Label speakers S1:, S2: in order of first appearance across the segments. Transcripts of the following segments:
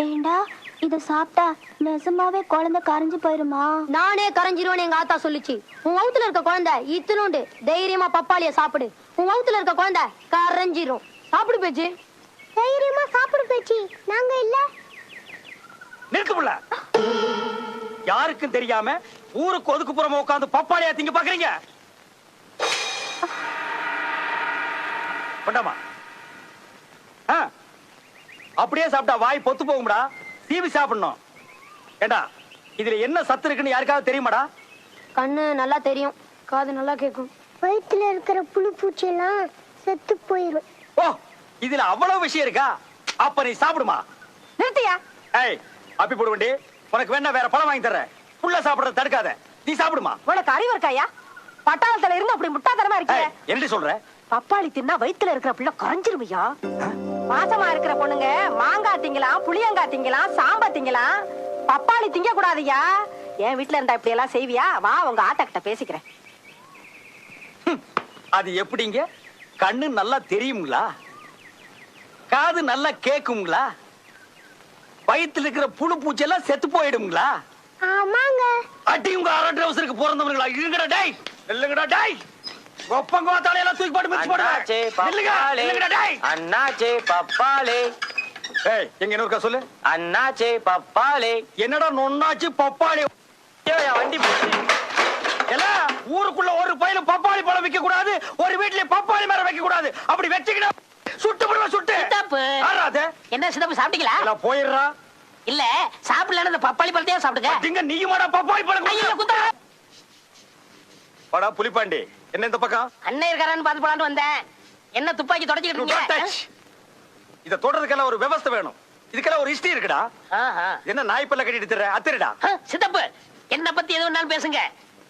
S1: ஏண்டா இத சாப்பிட்டா நிஜமாவே குழந்தை கரைஞ்சு போயிருமா?
S2: நானே கரைஞ்சிருவேன்னு எங்க ஆத்தா சொல்லுச்சு. உன் வவுத்துல இருக்க குழந்தை இத்தினுண்டு தைரியமா பப்பாளிய சாப்பிடு. உன் வவுத்துல இருக்க குழந்தை கரைஞ்சிரும். சாப்பிடு பேச்சு. தைரியமா சாப்பிடு பேச்சு. நாங்க இல்ல.
S3: நிறுத்து புள்ள. யாருக்கும் தெரியாம ஊருக்கு ஒதுக்குப்புறமா உட்காந்து பப்பாளியா திங்க பாக்குறீங்க? ஆ, அப்படியே சாப்பிட்டா வாய் பொத்து போகும்டா. சீவி சாப்பிடணும். ஏண்டா இதுல என்ன சத்து இருக்குன்னு யாருக்காவது தெரியுமாடா?
S2: கண்ணு நல்லா தெரியும். காது நல்லா கேக்கும்
S4: வயிற்றுல இருக்கிற புழு பூச்சி எல்லாம் செத்து போயிடும்
S3: ஓ இதுல அவ்வளவு விஷயம் இருக்கா? அப்ப நீ சாப்பிடுமா?
S5: நிறுத்தியா?
S3: ஏய் அப்பி போடு வண்டி. உனக்கு வேணா வேற பழம் வாங்கி தர்றேன். புள்ள சாப்பிடறத தடுக்காத. நீ சாப்பிடுமா?
S5: உனக்கு அறிவு இருக்காயா? பட்டாளத்துல இருந்து அப்படி முட்டாத்தனமா இருக்கிய
S3: ஏய், என்னடி சொல்ற?
S5: பப்பாளி தின்னா வயித்துல இருக்கிற பிள்ளை குறைஞ்சிருமையா? மாசமா இருக்கிற பொண்ணுங்க மாங்காய் திங்கலாம் புளியங்காய் திங்கலாம் சாம்பா திங்கலாம். பப்பாளி திங்க கூடாதுயா என் வீட்டுல இருந்தா இப்படி எல்லாம் செய்வியா? வா உங்க ஆட்டா கிட்ட பேசிக்கிறேன்.
S3: அது எப்படிங்க? கண்ணு நல்லா தெரியுங்களா? காது நல்லா கேக்குங்களா வயித்துல இருக்கிற புழு பூச்சி எல்லாம் செத்து போயிடுங்களா?
S4: ஆமாங்க.
S3: அடி உங்க அரட்டை அவசருக்கு பிறந்தவங்களா? இருங்கடா டேய். இல்லங்கடா டேய். ஒப்பங்க தலையெல்லாம் தூக்கி போட்டு இல்லங்கடா டேய்.
S6: அண்ணாச்சே பப்பாளே.
S3: ஏய் எங்க இன்னொருக்கா சொல்லு.
S6: அண்ணாச்சே பப்பாளே.
S3: என்னடா நொண்ணாச்சு
S6: என் வண்டி போச்சு.
S3: எல்லாம் ஊருக்குள்ள ஒரு பையில பப்பாளி பழம் வைக்க கூடாது ஒரு வீட்லயே பப்பாளி மரம் வைக்க கூடாது. அப்படி வச்சுக்கிட்டா சுட்டு போடுவா சுட்டு.
S5: என்ன சிதப்பு சாப்பிட்டீங்களா?
S3: எல்லாம் போயிடுறா.
S5: இல்ல சாப்பிடலன்னு இந்த பப்பாளி பழத்தையும் சாப்பிடுங்க.
S3: திங்க நீயுமாடா பப்பாளி பழம்?
S5: குத்தா.
S3: வாடா புலிப்பாண்டி. என்ன இந்த பக்கம்?
S5: அண்ணன் இருக்காரான்னு பாத்து போலான்னு வந்தேன். என்ன துப்பாக்கி தொடச்சிக்கிட்டு. இருக்கீங்க
S3: இத தொடறதுக்கெல்லாம் ஒரு விவஸ்தை வேணும். இதுக்கெல்லாம் ஒரு ஹிஸ்டரி இருக்குடா. என்ன நாய் பல்ல கட்டிட்டு திர அத்திரடா.
S5: சித்தப்பு என்ன பத்தி எது வேணாலும் பேசுங்க.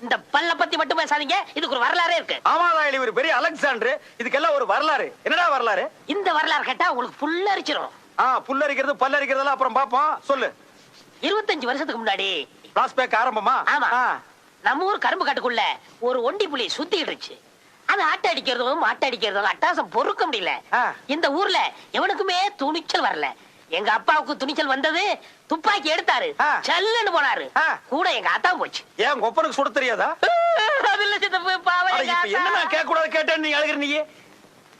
S5: இந்த பல்ல பத்தி மட்டும் பேசாதீங்க. இதுக்கு ஒரு வரலாறே இருக்கு.
S3: ஆமாதான் ஒரு பெரிய அலெக்சாண்டர். இதுக்கெல்லாம் ஒரு வரலாறு. என்னடா வரலாறு?
S5: இந்த வரலாறு கேட்டா உங்களுக்கு புல்லரிச்சிரும்
S3: ஆ புல்லரிக்கிறது பல்லரிக்கிறதெல்லாம் அப்புறம் பாப்போம் சொல்லு.
S5: இருபத்தஞ்சு வருஷத்துக்கு முன்னாடி.
S3: பிளாஸ்பேக் ஆரம்பமா?
S5: ஆமா. நம்ம ஊர் கரும்பு காட்டுக்குள்ள ஒரு ஒண்டி புலி சுத்திட்டு இருந்துச்சு. அது ஆட்ட அடிக்கிறதும் மாட்ட அடிக்கிறதும் அட்டாசம் பொறுக்க முடியல. இந்த ஊர்ல எவனுக்குமே துணிச்சல் வரல. எங்க அப்பாவுக்கு துணிச்சல் வந்தது துப்பாக்கி எடுத்தாரு. சல்லுன்னு போனாரு. கூட எங்க ஆத்தா போச்சு.
S3: ஏன் உங்க ஒப்பனுக்கு சுட தெரியாதா?
S5: அது இல்ல சித்தப்பு பாவம்
S3: என்ன நான். கேட்க கூடாது கேட்டேன்னு நீ அழுகிற நீ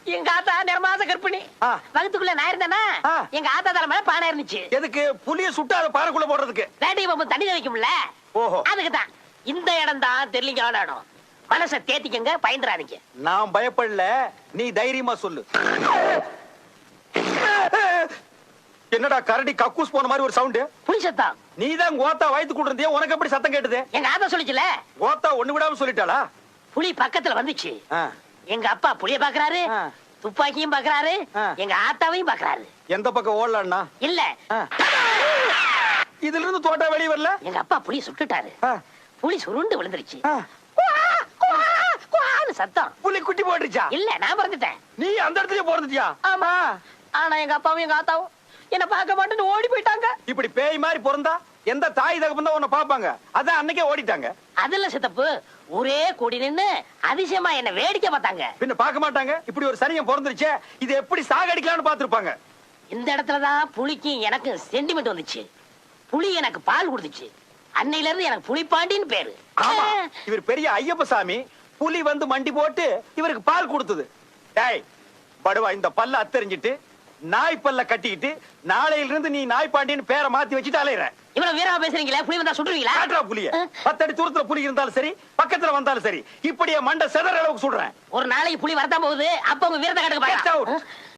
S5: எங்க ஆத்தா நிறமாச கற்பிணி
S3: ஆ.
S5: வகுத்துக்குள்ள நான் இருந்தேனா. எங்க ஆத்தா தலை மேல பானை இருந்துச்சு.
S3: எதுக்கு? புலிய சுட்டு அதை பாறைக்குள்ள போடுறதுக்கு.
S5: வேட்டை பாம்பு தண்ணி வைக்கும்ல
S3: ஓஹோ.
S5: அதுக்கு தான் இந்த இடம் தான் தெரியலிங்கான இடம் மனசை தேத்திக்கங்க பயந்துறாதீங்க.
S3: நான் பயப்படல நீ தைரியமா சொல்லு. என்னடா கரடி கக்கூஸ் போன மாதிரி ஒரு சவுண்ட்
S5: புலி சத்தம்
S3: நீ தான் கோத்தா வயித்து கூட்டிருந்தியா உனக்கு எப்படி சத்தம் கேட்டுது?
S5: எங்க ஆத்தா சொல்லிச்சுல?
S3: கோத்தா ஒண்ணு விடாம சொல்லிட்டாளா?
S5: புலி பக்கத்துல வந்துச்சு. எங்க அப்பா புலிய பாக்குறாரு. துப்பாக்கியும் பாக்குறாரு. எங்க ஆத்தாவையும் பாக்குறாரு.
S3: எந்த பக்கம் ஓடலான்னா?
S5: இல்ல.
S3: இதுல இருந்து தோட்டா வெளிய வரல?
S5: எங்க அப்பா புலிய சுட்டுட்டாரு. புலி சுருண்டு விழுந்துருச்சு. சத்தம்.
S3: புலி குட்டி போட்டுச்சா
S5: இல்ல நான் பிறந்துட்டேன்.
S3: நீ அந்த இடத்துலயே பிறந்துட்டியா?
S5: ஆமா. ஆனா எங்க அப்பாவும் எங்க ஆத்தாவும் என்ன பார்க்க மாட்டேன்னு ஓடி போயிட்டாங்க.
S3: இப்படி பேய் மாதிரி பிறந்தா எந்த தாய் தகப்பன் தான் உன்னை பாப்பாங்க அதான் அன்னைக்கே ஓடிட்டாங்க.
S5: அதுல சித்தப்பு ஒரே கூடி நின்னு அதிசயமா என்ன வேடிக்கை பார்த்தாங்க.
S3: பின்ன பார்க்க மாட்டாங்க? இப்படி ஒரு சனியம் பிறந்துருச்சே இது எப்படி சாகடிக்கலாம்னு பாத்துருப்பாங்க
S5: இந்த இடத்துலதான் புலிக்கும் எனக்கு சென்டிமெண்ட் வந்துச்சு. புலி எனக்கு பால் கொடுத்துச்சு. அன்னையில இருந்து எனக்கு புலிப்பாண்டின்னு பேரு.
S3: ஆமா. இவர் பெரிய ஐயப்ப சாமி புலி வந்து மண்டி போட்டு இவருக்கு பால் கொடுத்தது. டேய் படுவா இந்த பல்ல அத்தறிஞ்சிட்டு நாய் பல்ல கட்டிக்கிட்டு நாளையில இருந்து நீ நாய் பாண்டியன்னு பேரை மாத்தி வச்சுட்டு அலையிற.
S5: இவ்வளவு வீரமா பேசுறீங்களா? புலி வந்தா சுட்டுருவீங்களா?
S3: காட்டுறா புலிய. பத்தடி தூரத்துல புலி இருந்தாலும் சரி பக்கத்துல வந்தாலும் சரி இப்படியே மண்டை செதற அளவுக்கு சொல்றேன்
S5: ஒரு நாளைக்கு புலி வரதான் போகுது. அப்ப உங்க வீரத்தை. காட்டுக்கு